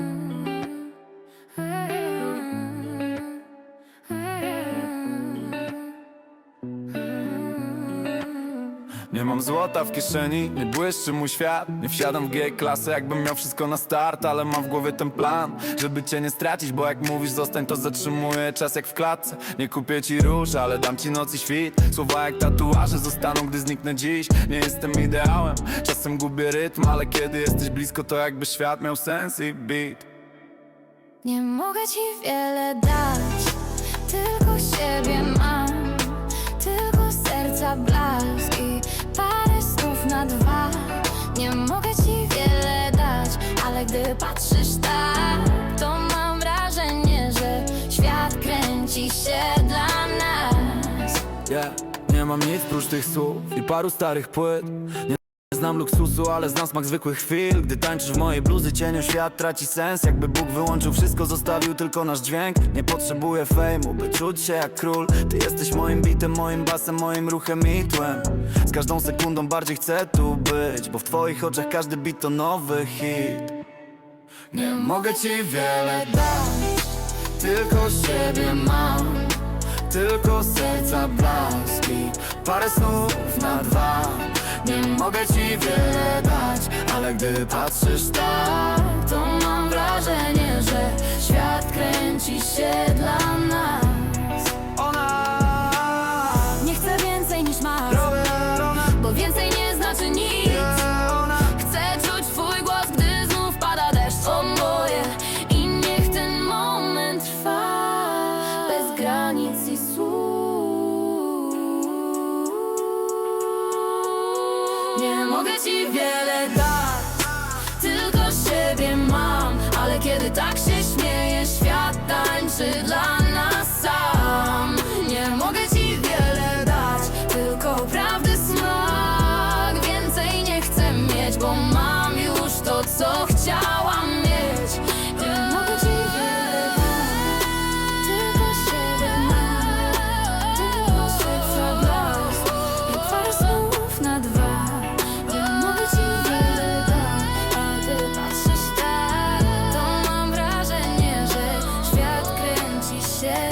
mm -hmm. Nie mam złota w kieszeni, nie błyszczy mój świat. Nie wsiadam w G-klasę, jakbym miał wszystko na start Ale mam w głowie ten plan, żeby cię nie stracić Bo jak mówisz zostań, to zatrzymuję czas jak w klatce. Nie kupię ci róż, ale dam ci noc i świt. Słowa jak tatuaże zostaną, gdy zniknę dziś. Nie jestem ideałem, czasem gubię rytm Ale kiedy jesteś blisko, to jakby świat miał sens i beat. Nie mogę ci wiele dać, tylko siebie gdy patrzysz tak, to mam wrażenie, że świat kręci się dla nas. Yeah. Nie mam nic prócz tych słów i paru starych płyt. Nie znam luksusu, ale znam smak zwykłych chwil. Gdy tańczysz w mojej bluzy cieniu świat traci sens. Jakby Bóg wyłączył wszystko, zostawił tylko nasz dźwięk. Nie potrzebuję fejmu, by czuć się jak król. Ty jesteś moim bitem, moim basem, moim ruchem i tłem. Z każdą sekundą bardziej chcę tu być Bo w twoich oczach każdy bit to nowy hit Nie mogę ci wiele dać, tylko siebie mam tylko serca blaski Parę snów na dwa. Nie mogę ci wiele dać Ale gdy patrzysz tak To mam wrażenie, że świat kręci się Nie mogę ci wiele dać Tylko siebie mam. Ale kiedy tak się śmieję Świat tańczy dla share.